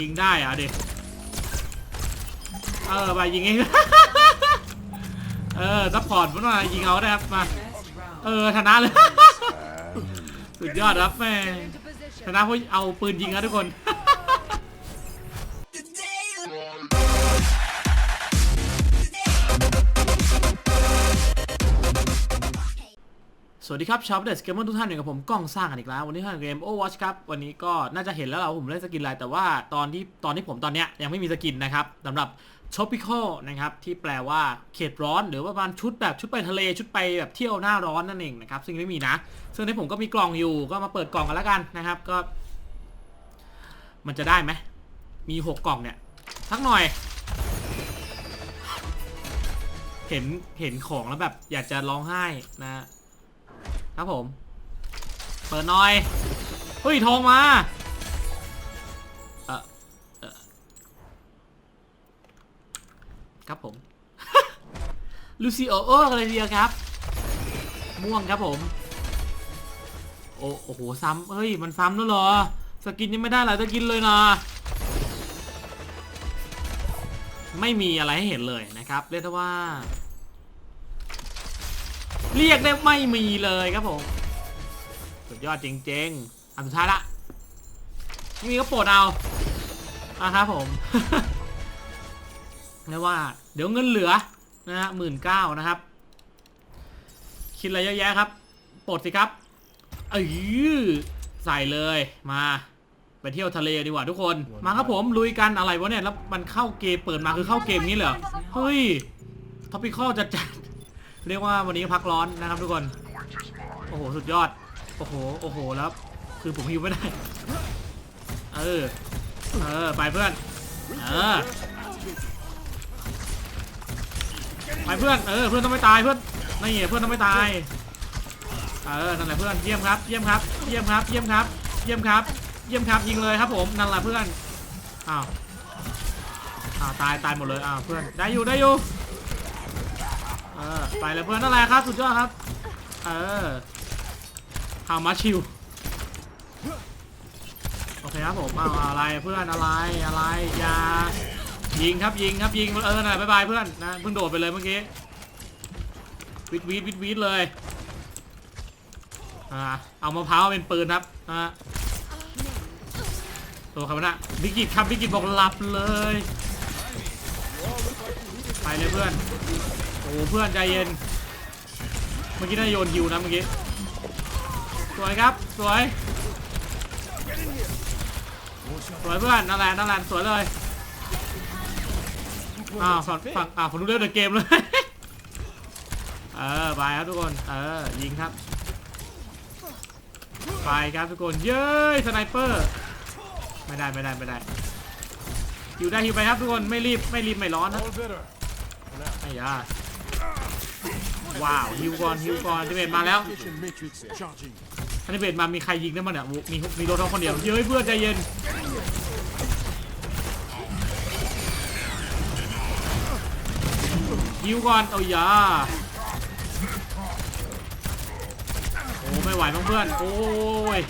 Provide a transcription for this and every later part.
ยิงได้อะเด็กเออไปยิงเอง เออซัพพอร์ตมันมายิงเอาได้ครับมา เออชนะเลย สุดยอดครับแม่ชนะเพราะเอาปืนยิงนะทุกคน สวัสดีครับชาวเดสเกมเมอร์ทุกท่านอยู่กับผมกล้องสร้างกันอีกแล้ว วันนี้ท่างเกมโอวอชครับ วันนี้ก็น่าจะเห็นแล้วเราผมเล่นสกินอะไรแต่ว่าตอนที่ตอนที่ผมตอนเนี้ยยังไม่มีสกินนะครับสำหรับ tropical นะครับ ที่แปลว่าเขตร้อน หรือว่าประมาณชุดแบบชุดไปทะเลชุดไปแบบเที่ยวหน้าร้อนนั่นเองนะครับ ซึ่งไม่มีนะ ซึ่งในผมก็มีกล่องอยู่ก็มาเปิดกล่องกันแล้วกันนะครับ ก็ มันจะได้ไหมมีหกกล่องเนี่ยสักหน่อย เห็นเห็นของแล้วแบบอยากจะร้องไห้นะ ครับผม เปิดหน่อย เฮ้ยทองมา เออเออครับผม ลูซิโอโออะไรเดียวครับ ม่วงครับผมโอ้โอ้โห ซ้ำเฮ้ย มันซ้ำแล้วเหรอ สกินยังไม่ได้หลายสกินเลยนะไม่มีอะไรให้เห็นเลยนะครับ เรียกได้ว่า เรียกได้ไม่มีเลยครับผม สุดยอดจริงๆอันสุดท้ายละไม่มีก็โปรดเอาอะครับผมเรียกว่า เดี๋ยวเงินเหลือนะฮะหมื่นเก้านะครับ คิดอะไรเยอะแยะครับปลดสิครับเออใส่เลยมา ไปเที่ยวทะเลดีกว่าทุกคน มาครับผมลุยกันอะไรวะเนี่ยแล้วมันเข้าเกมเปิดมาคือเข้าเกมนี้เหรอเฮ้ยท็อปิคอลจัดจัดๆ เรียกว่าวันนี้พักร้อนนะครับทุกคน โอ้โห สุดยอด โอ้โห โอ้โห แล้ว คือผมฮิวไม่ได้ เออ เออ ไปเพื่อน เออ ไปเพื่อน เออ เพื่อนต้องไม่ตายเพื่อน นี่เพื่อนต้องไม่ตาย เออ นั่นแหละเพื่อน เยี่ยมครับ เยี่ยมครับ เยี่ยมครับ เยี่ยมครับ เยี่ยมครับ เยี่ยมครับ ยิงเลยครับผม นั่นแหละเพื่อน อ้าว อ้าว ตาย ตายหมดเลย อ้าว เพื่อน ได้อยู่ ได้อยู่ เออไปเลยเพื่อนนั่นแหละครับ สุดยอดครับ เออฮามาชิวโอเคครับผมเอาอะไรเพื่อนอะไรอะไรอย่ายิงครับยิงครับยิงเออน่ะบายบายเพื่อนนะเพิ่งโดดไปเลยเมื่อกี้วิดวีดวิดวีดเลยอ่าเอามะพร้าวเป็นปืนครับนะตัวคำนะบิกิตครับบิกิตบอกหลับเลย ไปเลยเพื่อน โอ้เพื่อนใจเย็น เมื่อกี้น่าโยนฮิวนะเมื่อกี้ สวยครับ สวย สวยเพื่อนนั่นแหละนั่นแหละสวยเลย อ้าวฝั่งฝั่งอ้าวผมดูเรื่องเดอะเกมเลย เออ ไปครับทุกคน เออ ยิงครับ ไปครับทุกคน เย้ยสไนเปอร์ ไม่ได้ไม่ได้ไม่ได้ฮิวได้ฮิวไปครับทุกคนไม่รีบไม่รีบไม่ร้อนนะ All better. ไอ้ ยาว้าวฮิวก่อนฮิวก่อนทิเบตมาแล้ว Vision matrix charging. ทันทิเบตมามีใครยิงได้มั้งเนี่ยมีมีโดนท้องคนเดียวเย้ยเพื่อนใจเย็นฮิวก่อนเอาอยาโอ้ไม่ไหวมั้งเพื่อนโอ้ย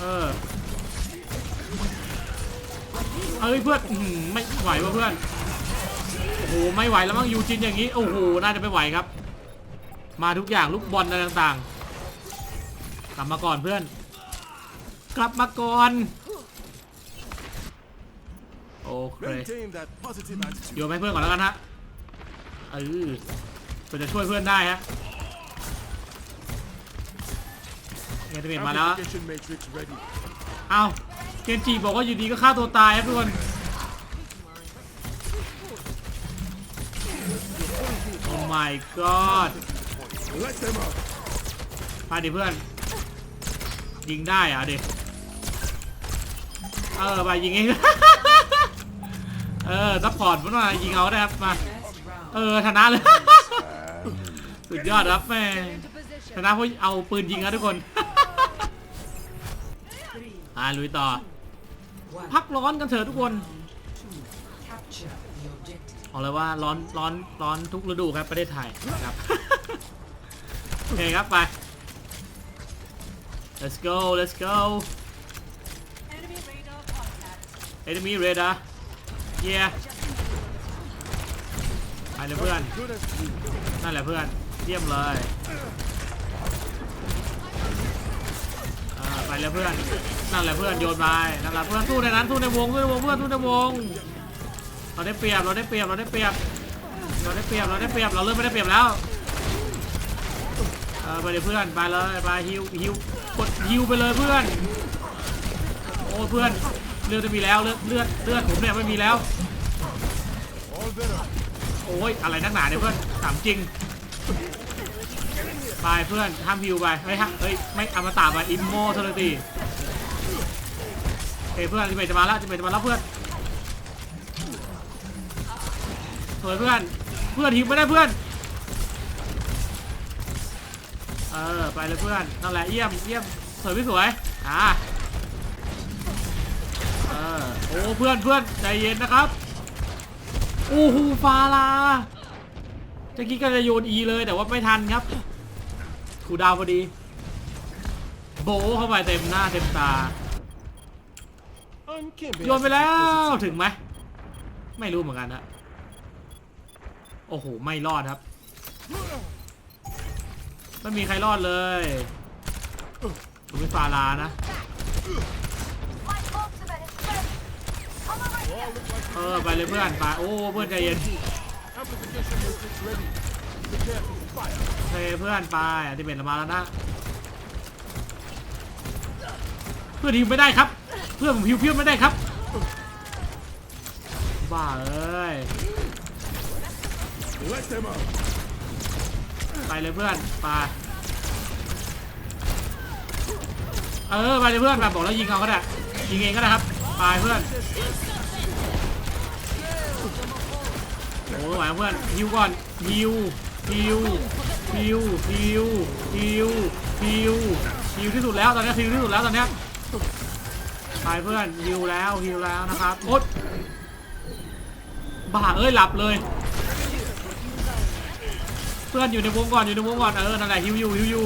เออเอ้ยเพื่อนไม่ไหวว่ะเพื่อน โอ้โหไม่ไหวแล้วมั้งยูจินอย่างนี้โอ้โหน่าจะไม่ไหวครับ มาทุกอย่างลูกบอลอะไรต่างๆกลับมาก่อนเพื่อน กลับมาก่อนโอเคโยนให้เพื่อนก่อนแล้วกันฮะเออเพื่อจะช่วยเพื่อนได้ฮะเกนจิมาแล้วเอาเกนจิบอกว่าอยู่ดีก็ฆ่าตัวตายครับทุกคน โอ้ my god มาดิเพื่อน ยิงได้อะดิ เออไปยิงเองเออซัพพอร์ตมันมายิงเอาได้ครับมา เออชนะเลย สุดยอดครับแม่ชนะเพราะเอาปืนยิงนะทุกคนอ่าลุยต่อ พักร้อนกันเถอะทุกคน เอาเลยว่าร้อนร้อนร้อนทุกฤดูครับประเทศไทยครับ โอเคครับไป let's go let's go enemy radar yeah ไปเลยเพื่อน Good as new. นั่นแหละเพื่อน เยี่ยมเลยอ่าไปเลยเพื่อน นั่นแหละเพื่อนโยนไปนั่นแหละเพื่อนสู้ในนั้นสู้ในวงสู้ในวงเพื่อนสู้ในวง เราได้เปรียบเราได้เปรียบเราได้เปรียบเราได้เปรียบเราได้เปรียบเราเริ่มไม่ได้เปรียบแล้วเออไปเลยเพื่อนไปเลยไปฮิวฮิวกดฮิวไปเลยเพื่อนโอ้เพื่อนเลือดจะมีแล้วเลือดเลือดเลือดผมเนี่ยไม่มีแล้วโอ้ยอะไรนักหนาเนี่ยเพื่อนถามจริงไปเพื่อนห้ามฮิวไปเฮ้ยฮะเฮ้ยไม่อมตะไปอิมโมเทอร์ตีเฮ้ยเพื่อนจิเมจะมาแล้วจิเมจะมาแล้วเพื่อนส วยเพื่อน เพื่อนฮิวไม่ได้เพื่อน เออไปเลยเพื่อนนั่นแหละเยี่ยมเยี่ยมสวยไม่สวยอ่าเออโอ้เพื่อนเพื่อนใจเย็นนะครับโอ้โหฟาลาเมื่อกี้ก็จะโยนอีเลยแต่ว่าไม่ทันครับถูดาวพอดี โบเข้าไปเต็มหน้าเต็มตาโยนไปแล้วถึงไหมไม่รู้เหมือนกันฮะ โอ้โห ไม่รอดครับ ไม่มีใครรอดเลยผมเป็นฟาลานะเออไปเลยเพื่อนไปโอ้เพื่อนใจเย็นที่เคเพื่อนไปอัติเมตมาแล้วนะ เพื่อนฮิวไม่ได้ครับ เพื่อนผมฮิวเพื่อนไม่ได้ครับ บ้าเอ้ย ไปเลยเพื่อนไปเออไปเลยเพื่อนแบบบอกแล้วยิงเอาก็ได้ยิงเองก็ได้ครับไปเพื่อนโอ้ไหวเพื่อนฮิวก่อนฮิวฮิวฮิวฮิวฮิวฮิวฮิวที่สุดแล้วตอนนี้ฮิวที่สุดแล้วตอนเนี้ยไปเพื่อนฮิวแล้วฮิวแล้วนะครับโอ๊ตบ้าเอ้ยหลับเลย พื่อนอยู่ในวงก่อนอยู่ในวงก่อนเออนั่นแหละฮิวยูฮิวยู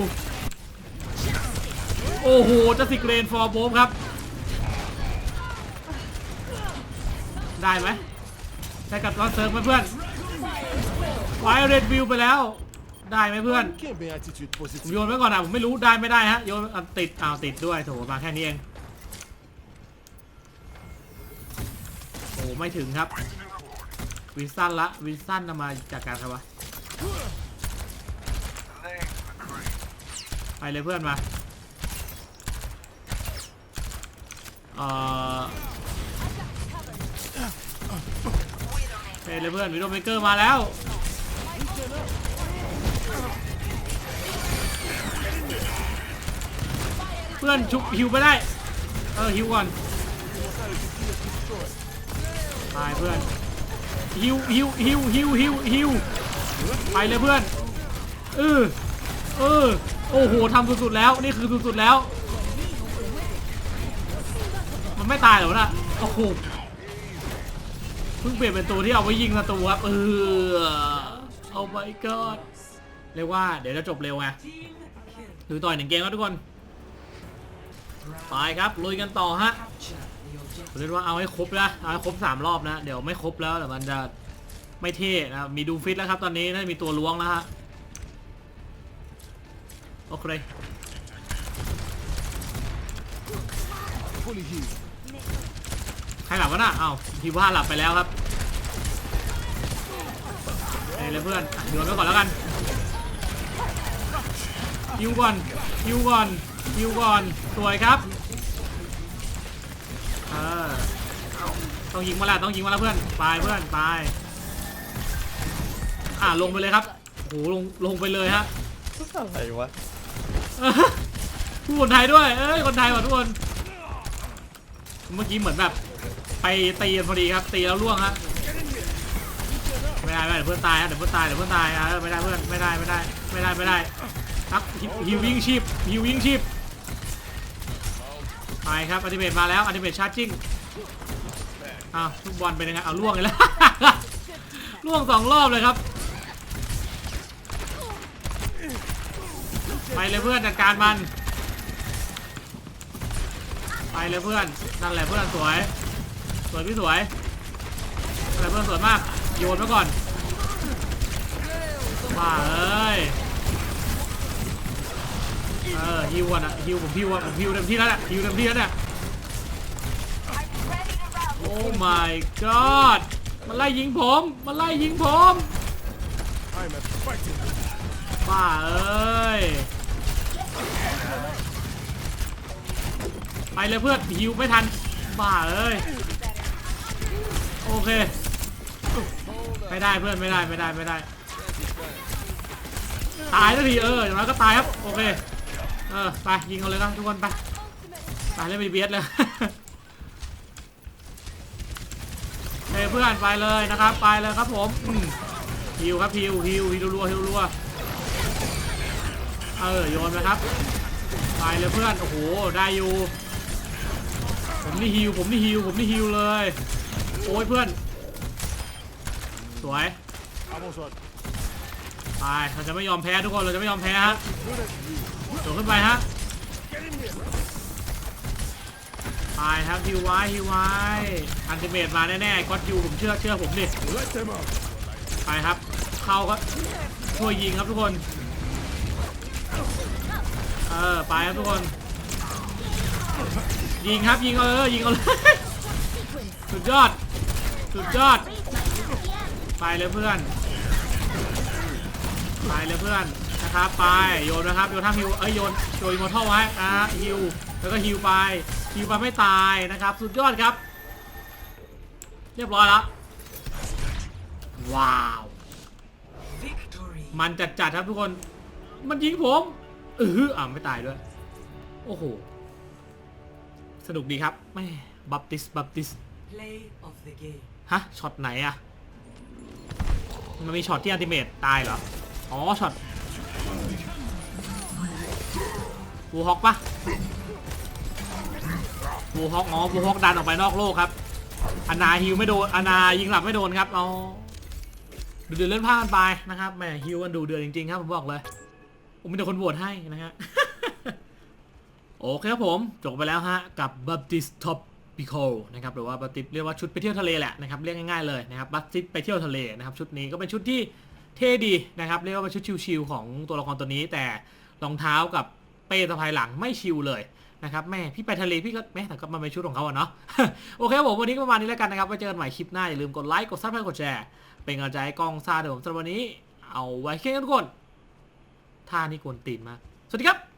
โอ้โหจะสิกเรนฟอร์โบมครับ ได้ไหมใช้กับตอนเซิร์ฟไหมเพื่อนไวเรดวิวไปแล้ว ได้ไหมเพื่อนผมโยนไว้ก่อนนะผมไม่รู้ได้ไม่ได้ฮะโยนติดอ้าวติดด้วยโถมาแค่นี้เองโอ้ไม่ถึงครับวินสันละวินสันนำมาจากการใครวะ ไปเลยเพื่อนมาเอ่อไปเลยเพื่อนวิดโอเมเกอร์มาแล้วเพื่อนชุบฮิวไปได้เออฮิวก่อนตายเพื่อนฮิวฮิวฮิวฮิวฮิวฮิวไปเลยเพื่อนเออเออ โอ้โหทำสุดๆแล้วนี่คือสุดๆแล้ว มันไม่ตายหรอนะโอ้โหเพิ่งเปลี่ยนเป็นตัวที่เอาไว้ยิงศัตรูครับเออเอา my god เรียกว่าเดี๋ยวจะจบเร็วไงดูต่อยหนึ่งเกมครับทุกคนไปครับลุยกันต่อฮะผมเรียกว่าเอาให้ครบนะเอาให้ครบสามรอบนะ เดี๋ยวไม่ครบแล้วเดี๋ยวมันจะไม่เท่นะมีดูฟิตแล้วครับตอนนี้น่าจะมีตัวล้วงแล้วฮะ โอเค Fully healed. ใครหลับวะน่ะอ้าวพี่ว่าหลับไปแล้วครับเอ้ยเลยเพื่อนอะโยนไปก่อนแล้วกันฮิวก่อนฮิวก่อนฮิวก่อนสวยครับเออต้องยิงมาแล้วต้องยิงมาแล้วเพื่อนไปเพื่อนไปอะลงไปเลยครับโหลงลงไปเลยฮะ อะไรวะ เออพูดคนไทยด้วย เอ้ย คนไทยว่ะทุกคน เมื่อกี้เหมือนแบบ ไปตีกันพอดีครับ ตีแล้วล่วงฮะไม่ได้ไม่ได้เดี๋ยวเพื่อนตายฮะเดี๋ยวเพื่อนตายเดี๋ยวเพื่อนตายอะไม่ได้เพื่อนไม่ได้ไม่ได้ไม่ได้ไม่ได้ครับฮิววิ่งชีพฮิววิ่งชีพไปครับอัติเมตมาแล้วอัติเมตชาร์จิ่งอ้าวทุกบอลเป็นยังไงเอาล่วงเลยแล้วล่วงสองรอบเลยครับ ไปเลยเพื่อนจัดการมัน ไปเลยเพื่อน นั่นแหละเพื่อนสวย สวยพี่สวยนั่นแหละเพื่อนสวยมาก โยนไว้ก่อนบ้าเอ้ย เออฮิวอะนะฮิวผมฮิวอะผมฮิวเต็มที่แล้วแหละฮิวเต็มที่แล้วเนี่ยโอ้ my god มันไล่ยิงผม มันไล่ยิงผม I'm expecting this. บ้าเอ้ย ไปเลยเพื่อนฮิวไม่ทันบ้าเอ้ยโอเคไม่ได้เพื่อนไม่ได้ไม่ได้ไม่ได้ ตายสักทีเอออย่างน้อยก็ตายครับโอเคเออไปยิงเอาเลยครับทุกคนไปไปเล่นบีบีเอสเลยเฮ้เพื่อนไปเลยนะครับไปเลยครับผมอืมฮิวครับฮิวฮิวฮิวรัวฮิวรัวเออโยนนะครับไปเลยเพื่อนโอ้โหได้อยู่ ผมนี่ฮิวผมนี่ฮิวผมนี่ฮิวเลย โอ้ยเพื่อน สวย Almost one. ไปเราจะไม่ยอมแพ้ทุกคนเราจะไม่ยอมแพ้ฮะ Good as you. โดดขึ้นไปฮะ Get in here. ไปครับฮิวไว้ฮิวไว้อันติเมตมาแน่ๆก็ยูผมเชื่อเชื่อผมดิ Let them out. ไปครับ เข้าก็ช่วยยิงครับทุกคน เออไปครับทุกคน ยิงครับยิงเอาเลยยิงเอาเลยสุดยอด สุดยอด ไปเลยเพื่อน ไปเลยเพื่อนนะครับไปโยนนะครับโยนท่าฮิวเอ้ยโยนโยนอิมอร์ทัลไว้อะฮิวแล้วก็ฮิวไปฮิวไปไม่ตายนะครับ สุดยอดครับ เรียบร้อยแล้วว้าว มันจัดจัดครับทุกคน มันยิงผมเอออ่าไม่ตายด้วย โอ้โห สนุกดีครับแม่บัพติส บัพติส Play of the game. ฮะ ช็อตไหนอะมันมีช็อตที่อัลติเมตตายเหรอ อ๋อ ช็อตวูฮอกปะวูฮอกอ๋อวูฮอกดันออกไปนอกโลกครับอนาฮิวไม่โดนอนายิงหลับไม่โดนครับเอาดูเดือดเลื่อนผ้ากันไปนะครับแหมฮิวกันดูเดือดจริงๆครับผมบอกเลยผมมีแต่คนโหวตให้นะฮะ โอเคครับผมจบไปแล้วฮะกับ Baptist Topical นะครับหรือว่า Baptist เรียกว่าชุดไปเที่ยวทะเลแหละนะครับเรียกง่ายๆเลยนะครับ Baptist ไปเที่ยวทะเลนะครับชุดนี้ก็เป็นชุดที่เท่ดีนะครับเรียกว่าเป็นชุดชิลๆของตัวละครตัวนี้ แต่รองเท้ากับเป้สะพายหลังไม่ชิลเลยนะครับแม่พี่ไปทะเลพี่ก็แม่แต่ก็มันเป็นชุดของเขาอะเนาะโอเคครับผมวันนี้ก็ประมาณนี้แล้วกันนะครับไว้เจอกันใหม่คลิปหน้าอย่าลืมกดไลค์กดซับสไครต์กดแชร์เป็นกำลังใจให้กองซาเดี๋ยวผมสำหรับวันนี้ เอาไว้แค่นี้ทุกคนท่านี้กวนตีนมากสวัสดีครับ